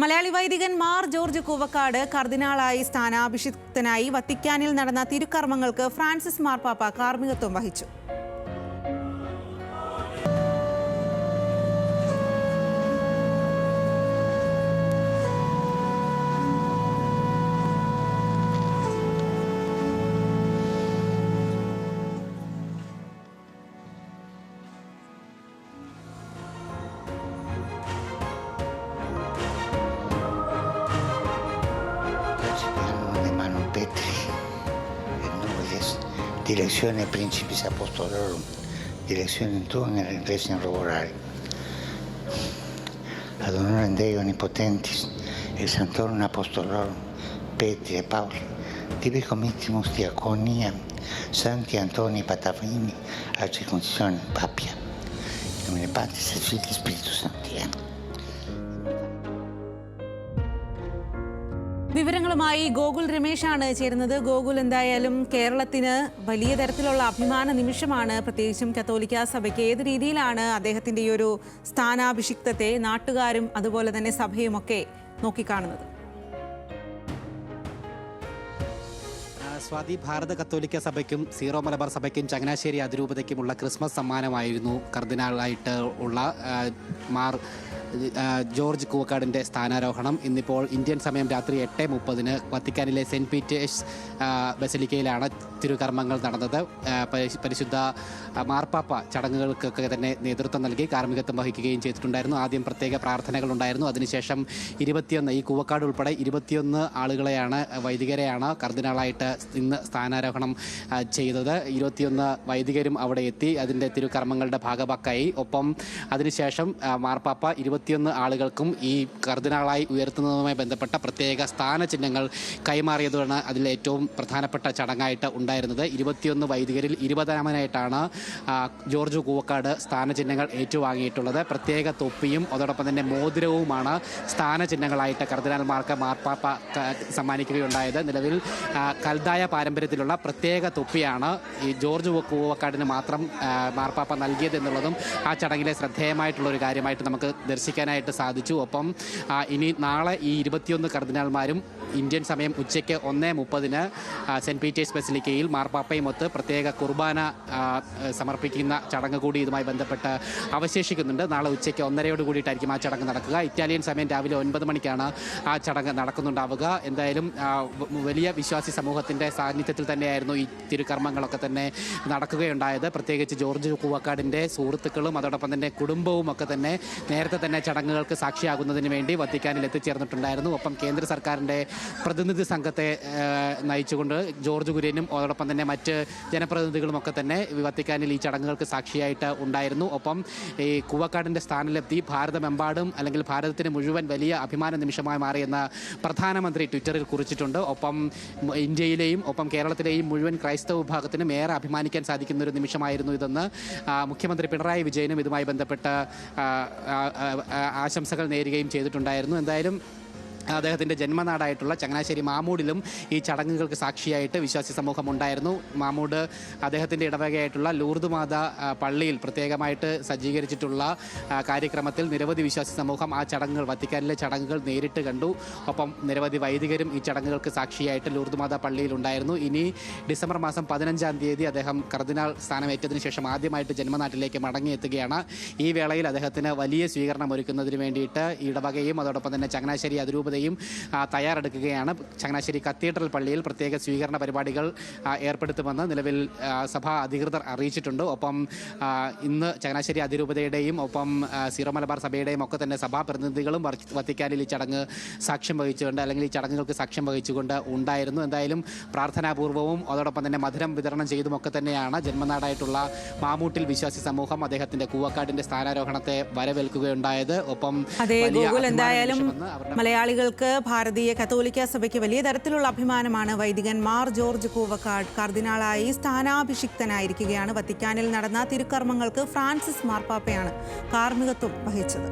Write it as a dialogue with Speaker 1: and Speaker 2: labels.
Speaker 1: മലയാളി വൈദികൻ മാർ ജോർജ് കൂവക്കാട് കർദിനാളായി സ്ഥാനാഭിഷിക്തനായി വത്തിക്കാനിൽ നടന്ന തിരുക്കർമ്മങ്ങൾക്ക് ഫ്രാൻസിസ് മാർപ്പാപ്പ കാർമ്മികത്വം വഹിച്ചു.
Speaker 2: Petri, el Nubes, Direczione Principis Apostolorum, Direczione Tua nella Iglesia Roborare. Ad honorem Dei Onnipotentis, e Santorum Apostolorum, Petri e Pauli, tibi committimus diaconia, Santi Antoni Patavini, a circoncisione Papia. In nomine Patris et Filii Spiritus. Amen.
Speaker 1: വിവരങ്ങളുമായി ഗോകുൽ രമേശാണ് ചേരുന്നത്. ഗോകുൽ എന്തായാലും കേരളത്തിന് വലിയ തരത്തിലുള്ള അഭിമാന നിമിഷമാണ് പ്രത്യേകിച്ചും കത്തോലിക്ക സഭയ്ക്ക്. ഏത് രീതിയിലാണ് അദ്ദേഹത്തിന്റെ ഈ ഒരു സ്ഥാനാഭിഷിക്തത്തെ നാട്ടുകാരും അതുപോലെ തന്നെ സഭയുമൊക്കെ നോക്കിക്കാണുന്നത്?
Speaker 3: സ്വാതി ഭാരത കത്തോലിക്ക സഭയ്ക്കും സീറോ മലബാർ സഭയ്ക്കും ചങ്ങനാശ്ശേരി അതിരൂപതയ്ക്കുമുള്ള ക്രിസ്മസ് സമ്മാനമായിരുന്നു കർദിനാളായിട്ട് ഉള്ള മാർ ജോർജ് കൂക്കാടിന്റെ സ്ഥാനാരോഹണം. ഇന്നിപ്പോൾ ഇന്ത്യൻ സമയം രാത്രി എട്ട് മുപ്പതിന് വത്തിക്കാനിലെ സെന്റ് പീറ്റേഴ്സ് ബസലിക്കയിലാണ് തിരുകർമ്മങ്ങൾ നടന്നത്. പരിശുദ്ധ മാർപ്പാപ്പ ചടങ്ങുകൾക്കൊക്കെ തന്നെ നേതൃത്വം നൽകി കാർമ്മികത്വം വഹിക്കുകയും ചെയ്തിട്ടുണ്ടായിരുന്നു. ആദ്യം പ്രത്യേക പ്രാർത്ഥനകൾ ഉണ്ടായിരുന്നു അതിനുശേഷം ഇരുപത്തിയൊന്ന് ഈ കൂവക്കാട് ഉൾപ്പെടെ ഇരുപത്തിയൊന്ന് ആളുകളെയാണ് വൈദികരെയാണ് കർദിനാളായിട്ട് ഇന്ന് സ്ഥാനാരോഹണം ചെയ്തത്. ഇരുപത്തിയൊന്ന് വൈദികരും അവിടെ എത്തി. അതിന്റെ തിരുകർമ്മങ്ങളുടെ ഭാഗഭാക്കായി ഒപ്പം അതിനുശേഷം മാർപ്പാപ്പ ഇരുപത്തിയൊന്ന് ആളുകൾക്കും ഈ കർദിനാളായി ഉയർത്തുന്നതുമായി ബന്ധപ്പെട്ട പ്രത്യേക സ്ഥാനചിഹ്നങ്ങൾ കൈമാറിയതാണ് അതിൽ ഏറ്റവും പ്രധാനപ്പെട്ട ചടങ്ങായിട്ട് ഉണ്ടായിരുന്നത്. ഇരുപത്തിയൊന്ന് വൈദികരിൽ ഇരുപതാമനായിട്ടാണ് ജോർജ് കൂവക്കാട് സ്ഥാനചിഹ്നങ്ങൾ ഏറ്റുവാങ്ങിയിട്ടുള്ളത്. പ്രത്യേക തൊപ്പിയും അതോടൊപ്പം തന്നെ മോതിരവുമാണ് സ്ഥാനചിഹ്നങ്ങളായിട്ട് കർദിനാൽമാർക്ക് മാർപ്പാപ്പ സമ്മാനിക്കുകയുണ്ടായത്. നിലവിൽ കൽതായ പാരമ്പര്യത്തിലുള്ള പ്രത്യേക തൊപ്പിയാണ് ഈ ജോർജ് കൂവക്കാടിന് മാത്രം മാർപ്പാപ്പ നൽകിയത് എന്നുള്ളതും ആ ചടങ്ങിലെ ശ്രദ്ധേയമായിട്ടുള്ള ഒരു കാര്യമായിട്ട് നമുക്ക് ദർശിക്കാനായിട്ട് സാധിച്ചു. ഒപ്പം ഇനി നാളെ ഈ ഇരുപത്തിയൊന്ന് കർദിനാൽമാരും ഇന്ത്യൻ സമയം ഉച്ചയ്ക്ക് ഒന്ന് മുപ്പതിന് സെന്റ് പീറ്റേഴ്സ് ബസിലിക്കയിൽ മാർപ്പാപ്പയും ഒത്ത് പ്രത്യേക കുർബാന സമർപ്പിക്കുന്ന ചടങ്ങ് കൂടി ഇതുമായി ബന്ധപ്പെട്ട് അവശേഷിക്കുന്നുണ്ട്. നാളെ ഉച്ചയ്ക്ക് ഒന്നരയോട് കൂടിയിട്ടായിരിക്കും ആ ചടങ്ങ് നടക്കുക. ഇറ്റാലിയൻ സമയം രാവിലെ ഒൻപത് മണിക്കാണ് ആ ചടങ്ങ് നടക്കുന്നുണ്ടാവുക. എന്തായാലും വലിയ വിശ്വാസി സമൂഹത്തിന്റെ സാന്നിധ്യത്തിൽ തന്നെയായിരുന്നു ഈ തിരുക്കർമ്മങ്ങളൊക്കെ തന്നെ നടക്കുകയുണ്ടായത്. പ്രത്യേകിച്ച് ജോർജ് കൂവക്കാടിന്റെ സുഹൃത്തുക്കളും അതോടൊപ്പം തന്നെ കുടുംബവും ഒക്കെ തന്നെ നേരത്തെ തന്നെ ചടങ്ങുകൾക്ക് സാക്ഷിയാകുന്നതിന് വേണ്ടി വത്തിക്കാനിൽ എത്തിച്ചേർന്നിട്ടുണ്ടായിരുന്നു. ഒപ്പം കേന്ദ്ര സർക്കാരിന്റെ പ്രതിനിധി സംഘത്തെ നയിച്ചുകൊണ്ട് ജോർജ് കുര്യനും അതോടൊപ്പം തന്നെ മറ്റ് ജനപ്രതിനിധികളുമൊക്കെ തന്നെ വത്തിക്കാനിൽ ഈ ചടങ്ങുകൾക്ക് സാക്ഷിയായിട്ട് ഉണ്ടായിരുന്നു. ഒപ്പം ഈ കൂവക്കാടിന്റെ സ്ഥാനലബ്ധി ഭാരതമെമ്പാടും അല്ലെങ്കിൽ ഭാരതത്തിന് മുഴുവൻ വലിയ അഭിമാന നിമിഷമായി മാറിയെന്ന് പ്രധാനമന്ത്രി ട്വിറ്ററിൽ കുറിച്ചിട്ടുണ്ട്. ഒപ്പം ഇന്ത്യയിലെയും ഒപ്പം കേരളത്തിലെയും മുഴുവൻ ക്രൈസ്തവ വിഭാഗത്തിനും ഏറെ അഭിമാനിക്കാൻ സാധിക്കുന്ന ഒരു നിമിഷമായിരുന്നു ഇതെന്ന് മുഖ്യമന്ത്രി പിണറായി വിജയനും ഇതുമായി ബന്ധപ്പെട്ട് ആശംസകൾ നേരുകയും ചെയ്തിട്ടുണ്ടായിരുന്നു. എന്തായാലും അദ്ദേഹത്തിന്റെ ജന്മനാടായിട്ടുള്ള ചങ്ങനാശ്ശേരി മാമൂടിലും ഈ ചടങ്ങുകൾക്ക് സാക്ഷിയായിട്ട് വിശ്വാസി സമൂഹം ഉണ്ടായിരുന്നു മാമൂട് അദ്ദേഹത്തിന്റെ ഇടവകയായിട്ടുള്ള ലൂർദ് മാത പള്ളിയിൽ പ്രത്യേകമായിട്ട് സജ്ജീകരിച്ചിട്ടുള്ള കാര്യക്രമത്തിൽ നിരവധി വിശ്വാസി സമൂഹം ആ ചടങ്ങുകൾ വത്തിക്കാനിലെ ചടങ്ങുകൾ നേരിട്ട് കണ്ടു. ഒപ്പം നിരവധി വൈദികരും ഈ ചടങ്ങുകൾക്ക് സാക്ഷിയായിട്ട് ലൂർദ് മാത പള്ളിയിൽ ഉണ്ടായിരുന്നു. ഇനി ഡിസംബർ മാസം പതിനഞ്ചാം തീയതി അദ്ദേഹം കർദിനാൾ സ്ഥാനമേറ്റതിനു ശേഷം ആദ്യമായിട്ട് ജന്മനാട്ടിലേക്ക് മടങ്ങിയെത്തുകയാണ്. ഈ വേളയിൽ അദ്ദേഹത്തിന് വലിയ സ്വീകരണം ഒരുക്കുന്നതിന് വേണ്ടിയിട്ട് ഇടവകയും അതോടൊപ്പം തന്നെ ചങ്ങനാശ്ശേരി അതിരൂപതയും ആ, തയ്യാറെടുക്കുകയാണ്. ചങ്ങനാശ്ശേരി കത്തീഡ്രൽ പള്ളിയിൽ പ്രത്യേക സ്വീകരണ പരിപാടികൾ ഏർപ്പെടുത്തുമെന്ന് നിലവിൽ സഭാ അധികൃതർ അറിയിച്ചിട്ടുണ്ട്. ഒപ്പം ഇന്ന് ചങ്ങനാശ്ശേരി അതിരൂപതയുടെയും ഒപ്പം സീറോ മലബാർ സഭയുടെയും ഒക്കെ തന്നെ സഭാ പ്രതിനിധികളും വത്തിക്കാനിൽ ഈ ചടങ്ങ് സാക്ഷ്യം വഹിച്ചുകൊണ്ട് അല്ലെങ്കിൽ ഈ ചടങ്ങുകൾക്ക് സാക്ഷ്യം വഹിച്ചുകൊണ്ട് ഉണ്ടായിരുന്നു. എന്തായാലും പ്രാർത്ഥനാപൂർവവും അതോടൊപ്പം തന്നെ മധുരം വിതരണം ചെയ്തുമൊക്കെ തന്നെയാണ് ജന്മനാടായിട്ടുള്ള മാമൂട്ടിൽ വിശ്വാസി സമൂഹം അദ്ദേഹത്തിന്റെ കൂവക്കാടിന്റെ സ്ഥാനാരോഹണത്തെ വരവേൽക്കുകയുണ്ടായത്. ഒപ്പം
Speaker 1: എന്തായാലും
Speaker 3: നിമിഷമെന്ന്
Speaker 1: മലയാളികൾക്ക് ഭാരതീയ കത്തോലിക്ക സഭയ്ക്ക് വലിയ തരത്തിലുള്ള അഭിമാനമാണ്. വൈദികൻ മാർ ജോർജ് കൂവക്കാട് കർദിനാളായി സ്ഥാനാഭിഷിക്തനായിരിക്കുകയാണ്. വത്തിക്കാനിൽ നടന്ന തിരുക്കർമ്മങ്ങൾക്ക് ഫ്രാൻസിസ് മാർപ്പാപ്പയാണ് കാർമ്മികത്വം വഹിച്ചത്.